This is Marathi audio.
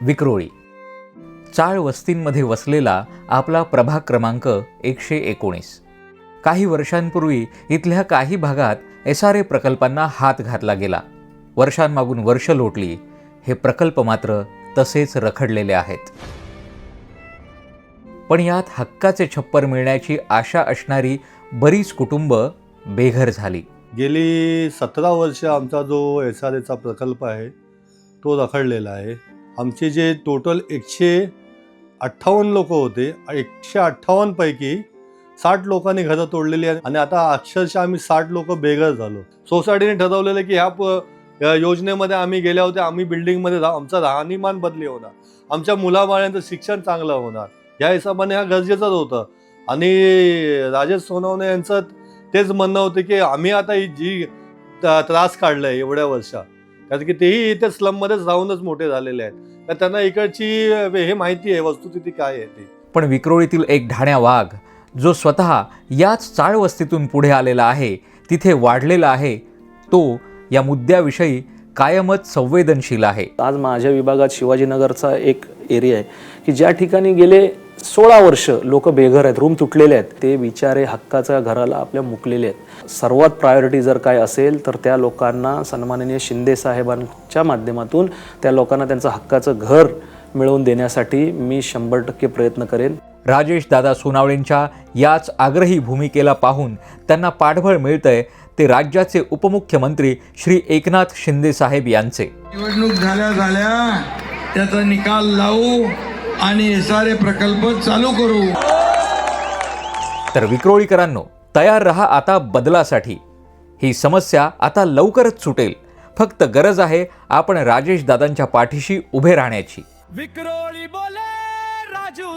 विक्रोळी. चाळ वस्तींमध्ये वसलेला आपला प्रभाग क्रमांक एकशे एकोणीस. काही वर्षांपूर्वी इथल्या काही भागात एस आर ए प्रकल्पांना हात घातला गेला. वर्षांमागून वर्ष लोटली. हे प्रकल्प मात्र तसेच रखडलेले आहेत. पण यात हक्काचे छप्पर मिळण्याची आशा असणारी बरीच कुटुंब बेघर झाली. गेली सतरा वर्ष आमचा जो एस आर एचा प्रकल्प आहे तो रखडलेला आहे. आमचे जे टोटल एकशे अठ्ठावन्न लोक होते एकशे अठ्ठावन्नपैकी साठ लोकांनी घरं तोडलेली आहे आणि आता अक्षरशः आम्ही साठ लोक बेघर झालो. सोसायटीने ठरवलेलं की ह्या प- योजनेमध्ये आम्ही गेल्या होत्या आम्ही बिल्डिंगमध्ये राह आमचं राहणीमान बदली होणार. आमच्या मुलाबाळांचं शिक्षण चांगलं होणार. या हिशोबाने हा गरजेचंच होतं. आणि राजेश सोनवणे यांचं तेच म्हणणं होतं की आम्ही आता ही जी त- त्रास आहे एवढ्या वर्षात कारण की तेही इथे स्लममध्येच राहूनच मोठे झालेले आहेत. तर त्यांना इकडची हे माहिती आहे वस्तुस्थिती काय आहे ती. पण विक्रोळीतील एक ढाण्या वाघ जो स्वतः याच चाळ वस्तीतून पुढे आलेला आहे तिथे वाढलेला आहे तो या मुद्द्याविषयी कायमच संवेदनशील आहे. आज माझ्या विभागात शिवाजीनगरचा एक एरिया आहे की ज्या ठिकाणी गेले सोळा वर्ष लोक बेघर आहेत रूम तुटलेले आहेत ते बिचारे हक्काच्या घराला आपल्या मुकलेले आहेत. सर्वात प्रायोरिटी जर काय असेल तर त्या लोकांना सन्माननीय शिंदे साहेबांच्या माध्यमातून त्या लोकांना त्यांचं हक्काचं घर मिळवून देण्यासाठी मी शंभर टक्के प्रयत्न करेन. राजेश दादा सोनावळेंच्या याच आग्रही भूमिकेला पाहून त्यांना पाठबळ मिळतंय ते राज्याचे उपमुख्यमंत्री श्री एकनाथ शिंदे साहेब यांचे. निवडणूक झाल्या झाल्या त्याचा निकाल लावू. आणि सारे प्रकल्प चालू करू. तर विक्रोळीकरांनो तयार रहा आता बदलासाठी. ही समस्या आता लवकरच सुटेल. फक्त गरज आहे आपण राजेश दादांच्या पाठीशी उभे राहण्याची. विक्रोळी बोले राजू